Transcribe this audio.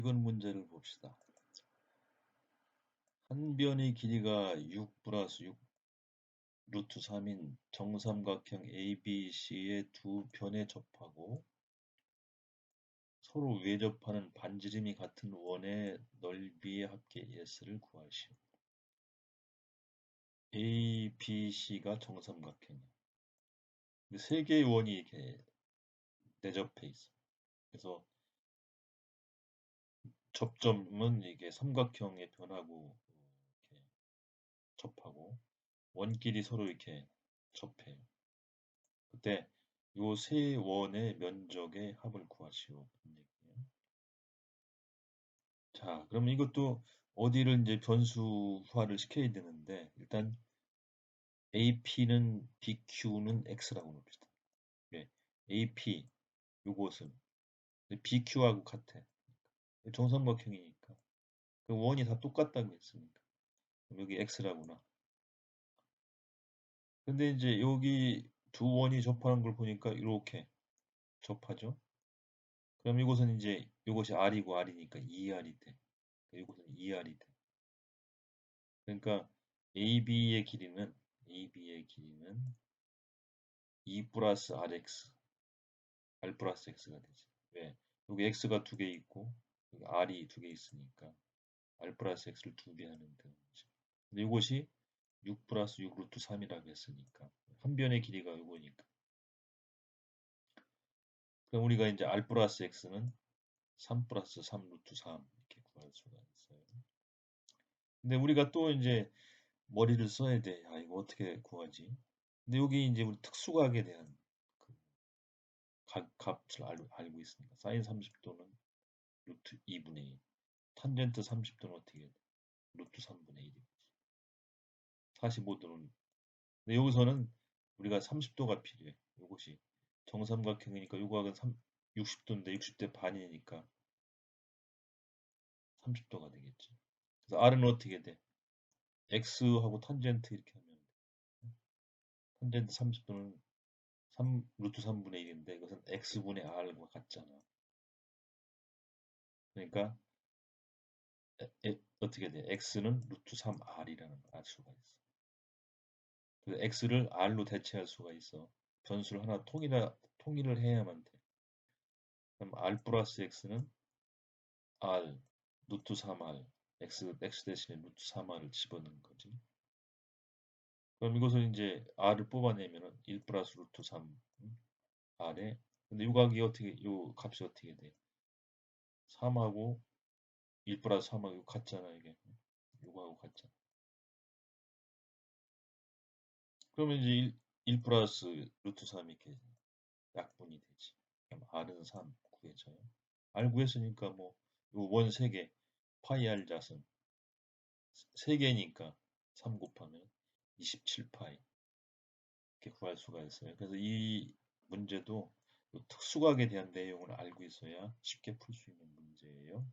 이건 문제를 봅시다. 한 변의 길이가 6 플러스 6 루트 3인 정삼각형 ABC의 두 변에 접하고 서로 외접하는 반지름이 같은 원의 넓이의 합계 S를 구하시오. A, B, C가 정삼각형이야. 세 개의 원이 이렇게 내접해 있어. 그래서 접점은 이게 삼각형의 변하고 이렇게 접하고 원끼리 서로 이렇게 접해요. 그때 요 세 원의 면적의 합을 구하시오. 자, 그럼 이것도 어디를 이제 변수화를 시켜야 되는데 일단 AP는 BQ는 X라고 봅시다. 네, AP 요것은 BQ하고 같아. 정삼각형이니까. 그 원이 다 똑같다고 했으니까. 여기 X라구나. 근데 이제 여기 두 원이 접하는 걸 보니까 이렇게 접하죠. 그럼 이곳은 이제 이것이 R이고 R이니까 2R이 돼. 이곳은 2R이 돼. 그러니까 AB의 길이는 AB의 길이는 2 플러스 RX R 플러스 X가 되지. 왜? 여기 X가 두 개 있고 R이 두 개 있으니까 R 플러스 X를 두 배 하는 거지. 근데 이것이 6 플러스 6 루트 3이라고 했으니까 한 변의 길이가 이거니까 그럼 우리가 이제 R 플러스 X는 3 플러스 3 루트 3 이렇게 구할 수가 있어요. 근데 우리가 또 이제 머리를 써야 돼. 아 이거 어떻게 구하지? 근데 여기 이제 우리 특수각에 대한 그 값을 알 고 있습니다. 사인 30도는 루트 2분의 2. 탄젠트 30도는 어떻게 돼? 루트 3분의 1이지. 45도는 근데 여기서는 우리가 30도가 필요해. 이것이 정삼각형이니까 요각은 60도인데 60대 반이니까 30도가 되겠지. 그래서 R은 어떻게 돼? X하고 탄젠트 이렇게 하면 돼. 탄젠트 30도는 3, 루트 3분의 1인데 이것은 X분의 R과 같잖아. 그러니까 에, 에, 어떻게 돼? X는 루트 3R이라는 걸 알 수가 있어. 그래서 X를 R로 대체할 수가 있어. 변수를 하나 통일하, 통일을 해야만 돼. 그럼 R 플러스 X는 R, 루트 3R, X, X 대신에 루트 3R을 집어넣는 거지. 그럼 이것을 이제 R을 뽑아내면은 1 플러스 루트 3 R에 근데 요 각이 어떻게 요 값이 어떻게 돼? 3하고 1 플러스 3하고 같잖아 이게 요거하고 같잖아. 그러면 이제 1, 1 플러스 루트 3 이렇게 약분이 되지. 그럼 R은 3 구해져요. R 구했으니까 뭐원 3개 파이 R 자승 3개니까 3 곱하면 27파이 이렇게 구할 수가 있어요. 그래서 이 문제도 특수각에 대한 내용을 알고 있어야 쉽게 풀 수 있는 문제예요.